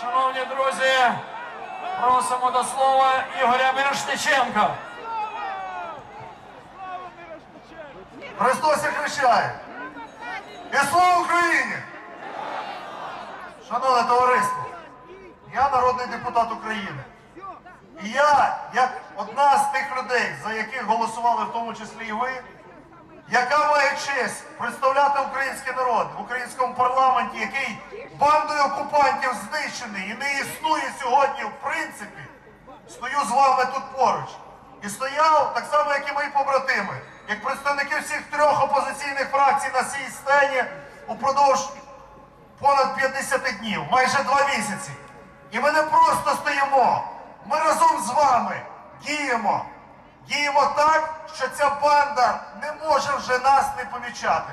Шановні друзі, просимо до слова Ігоря Мірошниченка. Христос хрещає! І слава Україні! Шановне товариство, я народний депутат України. І я, як одна з тих людей, за яких голосували в тому числі і ви, яка має честь представляти український народ в українському парламенті, який бандою окупантів знищений і не існує сьогодні в принципі, стою з вами тут поруч. І стояв так само, як і мої побратими, як представники всіх трьох опозиційних фракцій на цій сцені упродовж понад 50 днів, майже два місяці. І ми не просто стоїмо, ми разом з вами діємо. Діємо так, що ця банда не може вже нас не помічати.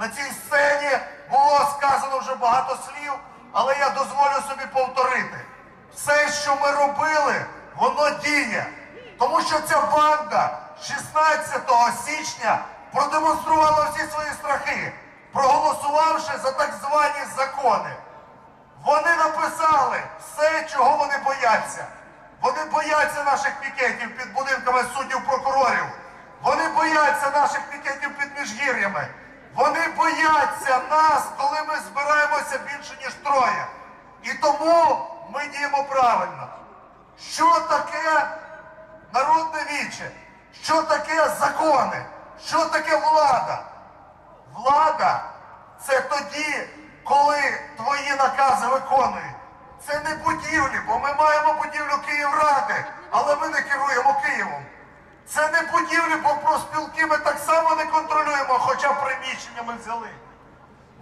На цій сцені було сказано вже багато слів, але я дозволю собі повторити. Все, що ми робили, воно діє. Тому що ця банда 16 січня продемонструвала всі свої страхи, проголосувавши за так звані закони. Вони написали все, чого вони бояться. Вони бояться наших пікетів під будинками суддів прокурорів. Вони бояться наших пікетів під міжгір'ями. Вони бояться нас, коли ми збираємося більше, ніж троє. І тому ми діємо правильно. Що таке народне віче? Що таке закони? Що таке влада? Влада це тоді, коли твої накази виконують. Це не будівлі, бо ми маємо будівлю Київради, але ми не керуємо Києвом. Це не будівлі, бо профспілки ми так само не контролюємо, приміщення ми взяли.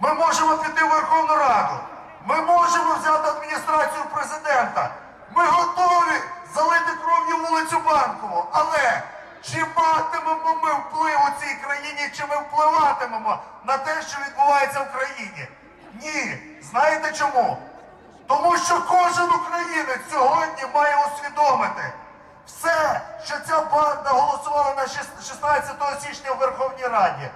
Ми можемо піти в Верховну Раду. Ми можемо взяти адміністрацію президента. Ми готові залити кров'ю вулицю Банкову. Але чи матимемо ми вплив у цій країні, чи ми впливатимемо на те, що відбувається в країні? Ні. Знаєте чому? Тому що кожен українець сьогодні має усвідомити все, що ця банда голосувала на 16 січня в Верховній Раді,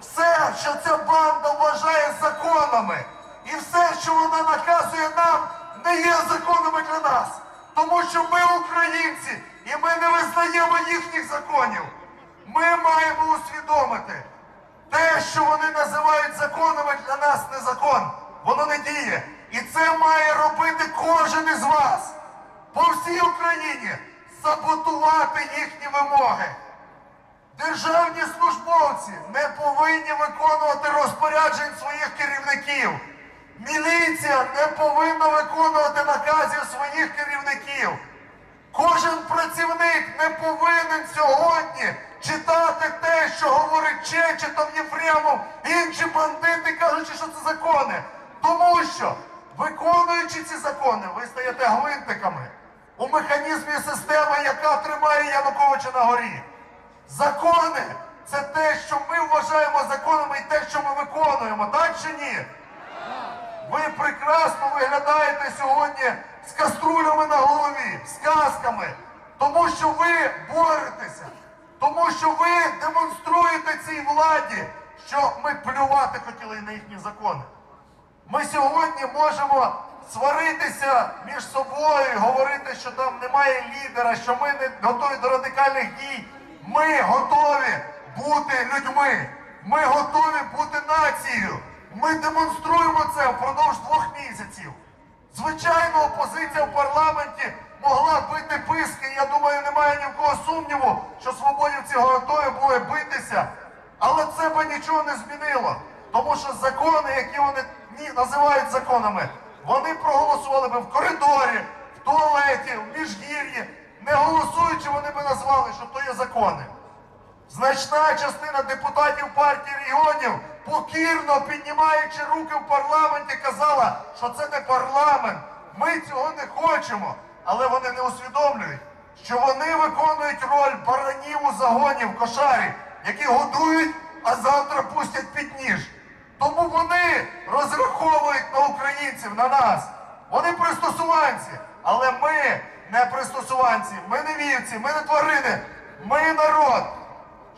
все, що ця банда вважає законами, і все, що вона наказує нам, не є законами для нас. Тому що ми українці, і ми не визнаємо їхніх законів. Ми маємо усвідомити те, що вони називають законами, для нас не закон. Воно не діє. І це має робити кожен із вас по всій Україні саботувати їхні вимоги. Державні службовці не повинні виконувати розпоряджень своїх керівників. Міліція не повинна виконувати наказів своїх керівників. Кожен працівник не повинен сьогодні читати те, що говорить Чечетов, Єфремов, інші бандити, кажучи, що це закони. Тому що, виконуючи ці закони, ви стаєте гвинтиками у механізмі системи, яка тримає Януковича на горі. Закони це те, що ми вважаємо законами і те, що ми виконуємо, так чи ні? Ви прекрасно виглядаєте сьогодні з каструлями на голові, з касками, тому що ви боретеся, тому що ви демонструєте цій владі, що ми плювати хотіли на їхні закони. Ми сьогодні можемо сваритися між собою, говорити, що там немає лідера, що ми не готові до радикальних дій. Ми готові бути людьми. Ми готові бути нацією. Ми демонструємо це впродовж двох місяців. Звичайно, опозиція в парламенті могла бити писки. Я думаю, немає ні в кого сумніву, що свободівці готові були битися. Але це би нічого не змінило. Тому що закони, які вони ні, називають законами, вони проголосували би в коридорі, в туалеті, в міжгір'ї. Не голосуючи, вони би назвали, що то є закони. Значна частина депутатів партії регіонів, покірно піднімаючи руки в парламенті, казала, що це не парламент. Ми цього не хочемо. Але вони не усвідомлюють, що вони виконують роль баранів у загоні в кошарі, які годують, а завтра пустять під ніж. Тому вони розраховують на українців, на нас. Вони пристосуванці, але ми не пристосуванці, ми не вівці, ми не тварини, ми народ.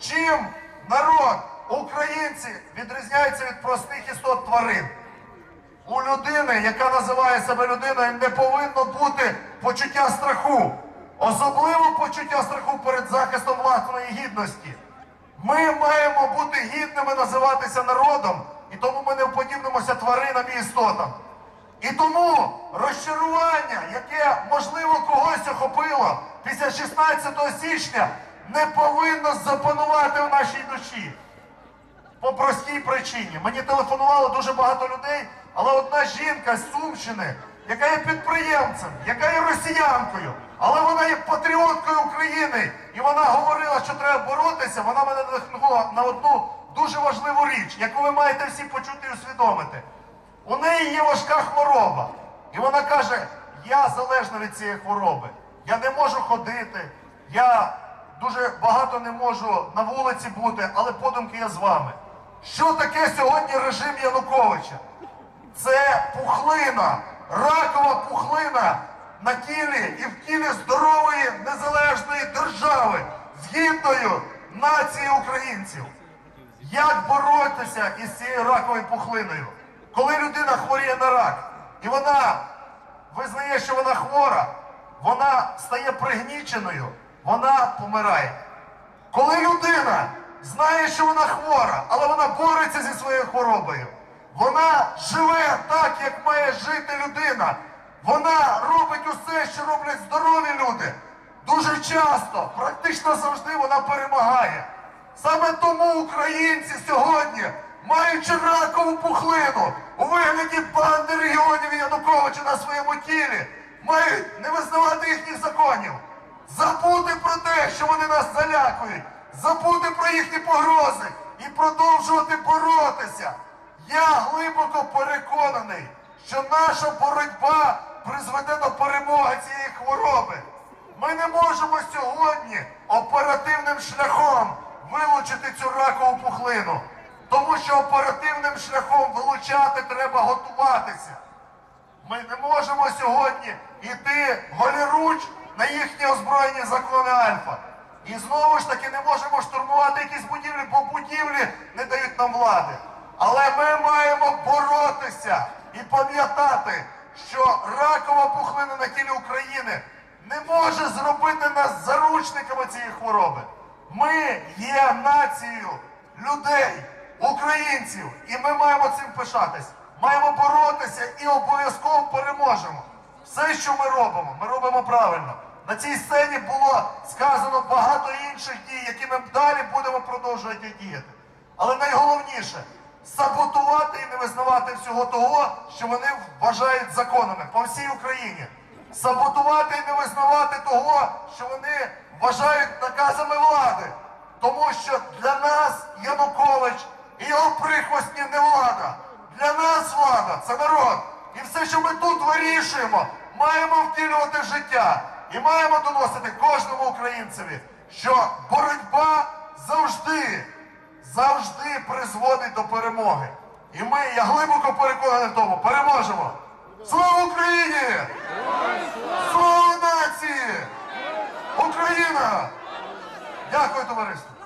Чим народ, українці відрізняються від простих істот тварин? у людини, яка називає себе людиною, не повинно бути почуття страху. Особливо почуття страху перед захистом власної гідності. Ми маємо бути гідними називатися народом, і тому ми не вподібнимося тваринам і істотам. І тому розчарування, яке можливо когось охопило після 16 січня, не повинно запанувати в нашій душі. По простій причині. Мені телефонувало дуже багато людей, але одна жінка з Сумщини, яка є підприємцем, яка є росіянкою, але вона є патріоткою України, і вона говорила, що треба боротися. Вона мене надихнула на одну дуже важливу річ, яку ви маєте всі почути і усвідомити. У неї є важка хвороба. І вона каже: я залежна від цієї хвороби. Я не можу ходити, я дуже багато не можу на вулиці бути, але подумки я з вами. Що таке сьогодні режим Януковича? Це пухлина, ракова пухлина на тілі і в тілі здорової незалежної держави з нації українців. Як боротися із цією раковою пухлиною? Коли людина хворіє на рак, і вона визнає, що вона хвора, вона стає пригніченою, вона помирає. Коли людина знає, що вона хвора, але вона бореться зі своєю хворобою, вона живе так, як має жити людина. Вона робить усе, що роблять здорові люди. Дуже часто, практично завжди вона перемагає. Саме тому українці сьогодні, маючи ракову пухлину у вигляді банди регіонів Януковича на своєму тілі, мають не визнавати їхніх законів, забути про те, що вони нас залякують, забути про їхні погрози і продовжувати боротися. Я глибоко переконаний, що наша боротьба призведе до перемоги цієї хвороби. Ми не можемо сьогодні оперативним шляхом вилучити цю ракову пухлину, тому що оперативним шляхом вилучати треба готуватися. Ми не можемо сьогодні йти голіруч на їхні озброєні закони Альфа. І знову ж таки не можемо штурмувати якісь будівлі, бо будівлі не дають нам влади. Але ми маємо боротися і пам'ятати, що ракова пухлина на тілі України не може зробити нас заручниками цієї хвороби. Ми є нацією людей, українців, і ми маємо цим пишатись. Маємо боротися і обов'язково переможемо. Все, що ми робимо, ми робимо правильно. На цій сцені було сказано багато інших дій, які ми далі будемо продовжувати діяти. Але найголовніше саботувати і не визнавати всього того, що вони вважають законами по всій Україні. Саботувати і не визнавати того, що вони вважають наказами влади. Тому що для нас Янукович і його прихвостні не влада. Для нас влада це народ. І все, що ми тут вирішуємо, маємо втілювати в життя. І маємо доносити кожному українцеві, що боротьба завжди, завжди призводить до перемоги. І ми, я глибоко переконаний в тому, переможемо. Слава Україні! Слава нації! Україна! Дякую, товариство!